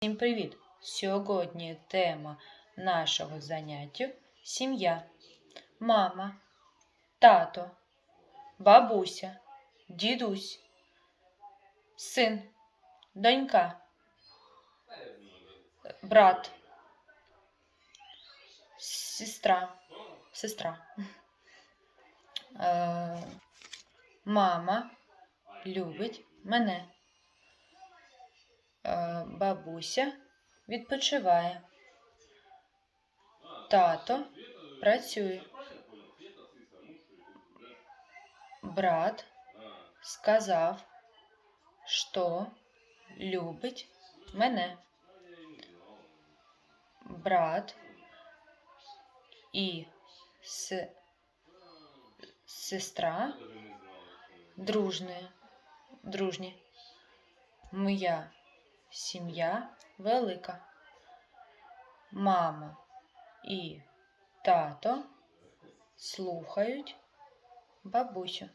Всім привіт! Сьогодні тема нашого заняття сім'я. Мама, тато, бабуся, дідусь, син, донька, брат, сестра, сестра. Е, Мама любить мене. Е, Бабуся відпочиває. Тато працює. Брат сказав, що любить мене. Брат і с... сестра дружні. дружні. Моя сім'я велика. Мама і тато слухають бабусю.